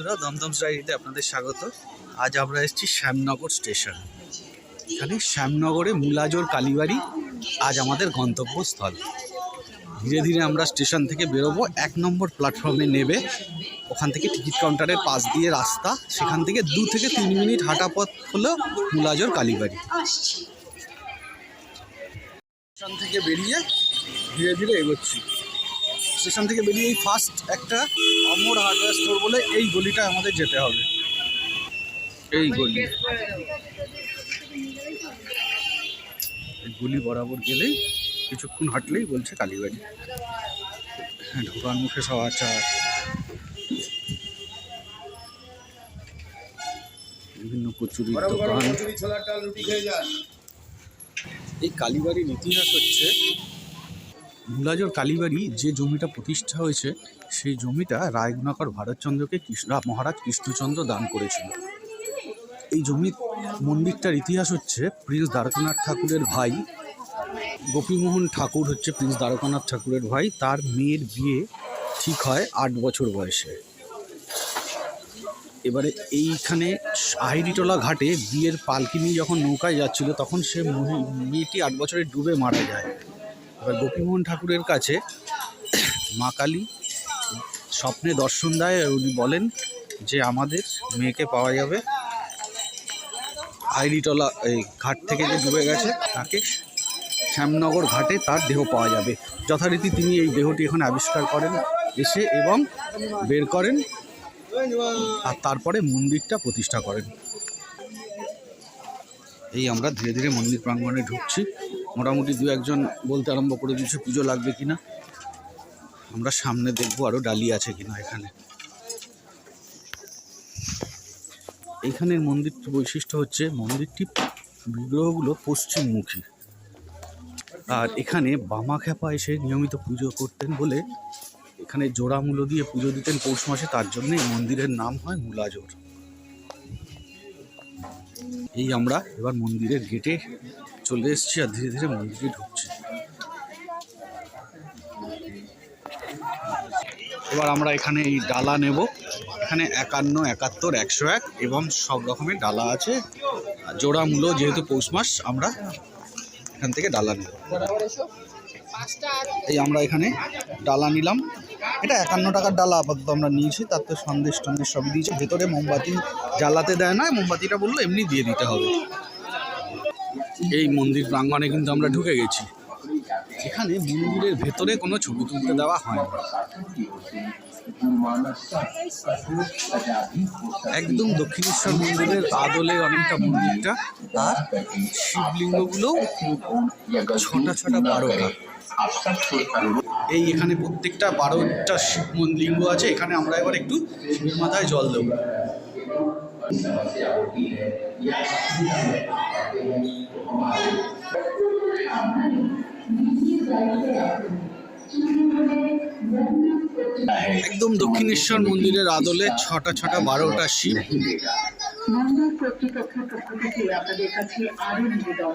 বন্ধুরা, দমদম ডায়েরিতে আপনাদের স্বাগত। আজ আমরা এসেছি শ্যামনগর স্টেশন। এখানে শ্যামনগরে মুলাজোর কালীবাড়ি আজ আমাদের গন্তব্যস্থল। ধীরে ধীরে আমরা স্টেশন থেকে বেরোবো, এক নম্বর প্ল্যাটফর্মে নেবে। ওখান থেকে টিকিট কাউন্টারের পাশ দিয়ে রাস্তা, সেখান থেকে দু থেকে তিন মিনিট হাঁটা পথ হলো মুলাজোর কালীবাড়ি। স্টেশন থেকে বেরিয়ে ধীরে ধীরে এগোচ্ছি। স্টেশন থেকে বেরিয়ে এই ফার্স্ট একটা অমর হার্ডওয়্যার স্টোর বলে এই গলিটা আমাদের যেতে হবে। এই গলি। এই গলি বরাবর গেলেই কিছুক্ষণ হাঁটলেই বলছে কালীবাড়ি। হ্যাঁ ঢোকার মুখে সব আচার বিভিন্ন কচুরির দোকান। এই কালীবাড়ির ইতিহাস হচ্ছে মুলাজোর কালীবাড়ি যে জমিটা প্রতিষ্ঠা হয়েছে, সেই জমিটা রায়গুণাকর ভারতচন্দ্রকে কৃষ্ণ মহারাজ কৃষ্ণচন্দ্র দান করেছিল। এই জমির মন্দিরটার ইতিহাস হচ্ছে প্রিন্স দ্বারকানাথ ঠাকুরের ভাই, গোপীমোহন ঠাকুর হচ্ছে প্রিন্স দ্বারকানাথ ঠাকুরের ভাই। তার মেয়ের বিয়ে ঠিক হয় আট বছর বয়সে। এবারে এইখানে আহিরিটোলা ঘাটে বিয়ের পালকি নিয়ে যখন নৌকায় যাচ্ছিল, তখন সে মেয়েটি আট বছরে ডুবে মারা যায়। এবার গোপীমোহন ঠাকুরের কাছে মা কালী স্বপ্নে দর্শন দেয়, উনি বলেন যে আমাদের মেয়েকে পাওয়া যাবে আইরিটলা এই ঘাট থেকে যে ডুবে গেছে, তাকে শ্যামনগর ঘাটে তার দেহ পাওয়া যাবে। যথারীতি তিনি এই দেহটি এখানে আবিষ্কার করেন, এসে এবং বের করেন আর তারপরে মন্দিরটা প্রতিষ্ঠা করেন। এই আমরা ধীরে ধীরে মন্দির প্রাঙ্গণে ঢুকছি। মোটামুটি দু একজন বলতে আরম্ভ করে দিয়েছে পুজো লাগবে কিনা। আমরা সামনে দেখব আরও ডালি আছে কিনা এখানে। এইখানের মন্দিরটির বৈশিষ্ট্য হচ্ছে মন্দিরটি বিগ্রহগুলো পশ্চিমমুখী। আর এখানে বামা খ্যাপা এসে নিয়মিত পুজো করতেন বলে এখানে জোড়া মূলো দিয়ে পুজো দিতেন পৌষ মাসে, তার জন্য এই মন্দিরের নাম হয় মূলাজোর এই আমরা এবার মন্দিরের গেটে চলে এসেছি আর ধীরে ধীরে মন্দিরে ঢুকছি। এবার আমরা এখানে এই ডালা নেব। এখানে একান্ন, একাত্তর, একশো এক এবং সব রকমের ডালা আছে। জোড়া মূলো যেহেতু পৌষ মাস, আমরা এখান থেকে ডালা নেব। এই আমরা এখানে ডালা নিলাম। এটা একান্ন টাকার ডালা আপাতত আমরা নিয়েছি তাতে সন্দেশ টন্দেশ সবই দিয়েছে। ভেতরে মোমবাতি জ্বালাতে দেয় না, মোমবাতিটা বলল এমনি দিয়ে দিতে হবে। এই মন্দির প্রাঙ্গণে কিন্তু আমরা ঢুকে গেছি। এখানে মন্দিরের ভেতরে কোনো ছবি তুলতে দেওয়া হয় না। একদম দক্ষিণেশ্বর মন্দিরের আদলে অনেকটা মন্দিরটা, আর শিবলিঙ্গগুলো ছটা ছটা বারোটা। এই এখানে প্রত্যেকটা বারোটা শিব লিঙ্গ আছে, এখানে আমরা এবার একটু শিবের মাথায় জল দেবো। একদম দক্ষিণেশ্বর মন্দিরের আদলে ছটা ছটা বারোটা শিব। কর্তৃপক্ষের পক্ষ থেকে আপনাদের কাছে আরও নিবেদন।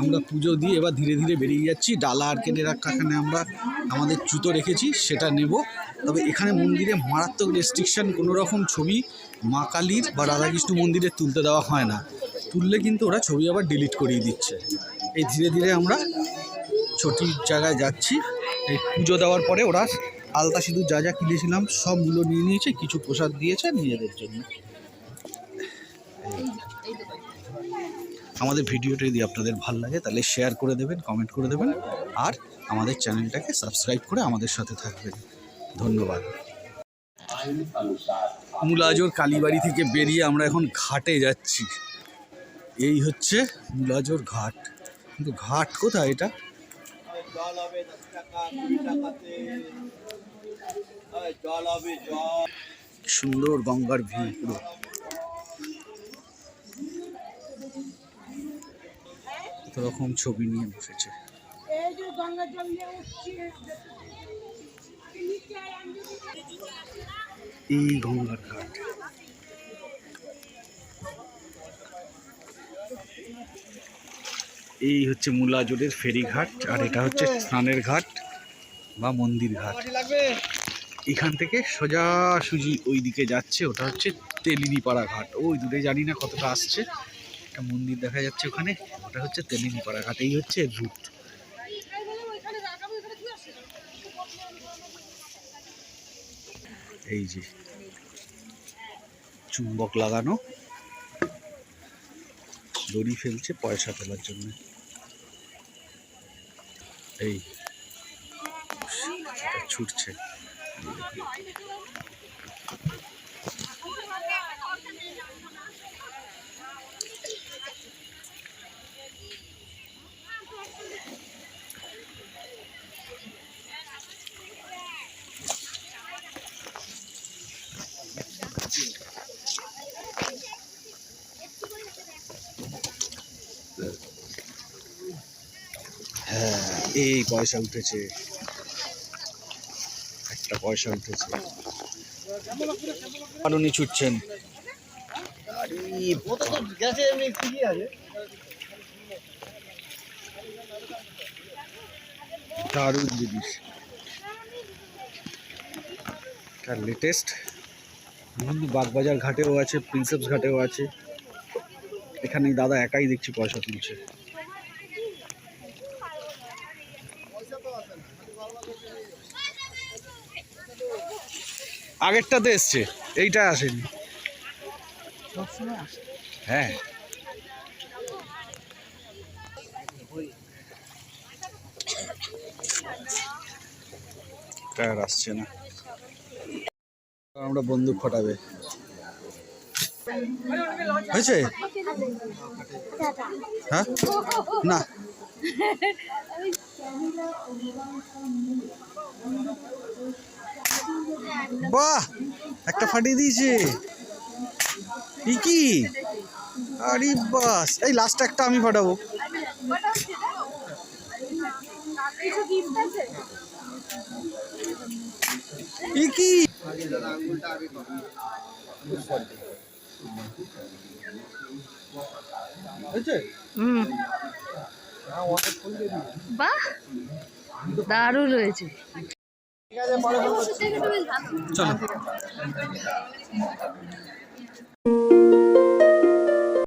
আমরা পুজো দিয়ে এবার ধীরে ধীরে বেরিয়ে যাচ্ছি। ডালা আর কেটে রাখা এখানে আমরা আমাদের জুতো রেখেছি, সেটা নেব। তবে এখানে মন্দিরে মারাত্মক রেস্ট্রিকশান কোনো রকম ছবি মা কালীর বা রাধাকৃষ্ণ মন্দিরে তুলতে দেওয়া হয় না। তুললে কিন্তু ওরা ছবি আবার ডিলিট করিয়ে দিচ্ছে। এই ধীরে ধীরে আমরা ছটির জায়গায় যাচ্ছি। এই পুজো দেওয়ার পরে ওরা আলতা সিঁদুর যা যা কিনেছিলাম সবগুলো নিয়ে নিয়েছে, কিছু প্রসাদ দিয়েছে নিজেদের জন্য। আমাদের ভিডিওটা যদি আপনাদের ভালো লাগে, তাহলে শেয়ার করে দেবেন কমেন্ট করে দেবেন আর আমাদের চ্যানেলটাকে সাবস্ক্রাইব করে আমাদের সাথে থাকবেন। ধন্যবাদ। মুলাজোর কালীবাড়ি থেকে বেরিয়ে আমরা এখন ঘাটে যাচ্ছি। এই হচ্ছে মুলাজোর ঘাট। কিন্তু ঘাট কোথায় এটা? সুন্দর গঙ্গার ভিউ পুরো। রকম ছবি নিয়ে বসেছে? এই গঙ্গার ঘাট। এই হচ্ছে মুলাজোরের ফেরিঘাট আর এটা হচ্ছে স্নানের ঘাট বা মন্দির ঘাট। এখান থেকে সোজাসুজি ওই দিকে যাচ্ছে ওটা হচ্ছে তেলিনিপাড়া ঘাট। ওই দূরে জানি না কতটা আসছে। একটা মন্দির দেখা যাচ্ছে ওখানে, ওটা হচ্ছে ঘাট, এই হচ্ছে রুট এই যে চুম্বক লাগানো, দড়ি ফেলছে পয়সা তোলার জন্য। এই, ছুটছে। এই পয়সা উঠেছে। একটা পয়সা উঠেছে। কারণে ছুটছেন। দারুণ জিনিস। তার লেটেস্ট বাগবাজার ঘাটেও আছে প্রিন্সেপস ঘাটেও আছে। এখানে দাদা একাই দেখছি পয়সা তুলছে। আগেরটাতে এসছে, এইটা আসেনি। হ্যাঁ। এটা আর আসছে না। আমরা বন্দুক ফটাবে। হয়েছে? হ্যাঁ? না। বাহ একটা ফাটিয়ে দিয়েছে। কি? আরে বাস এই লাস্ট একটা আমি ফাটাবো। কি? বাহ দারুণ হয়েছে। চলো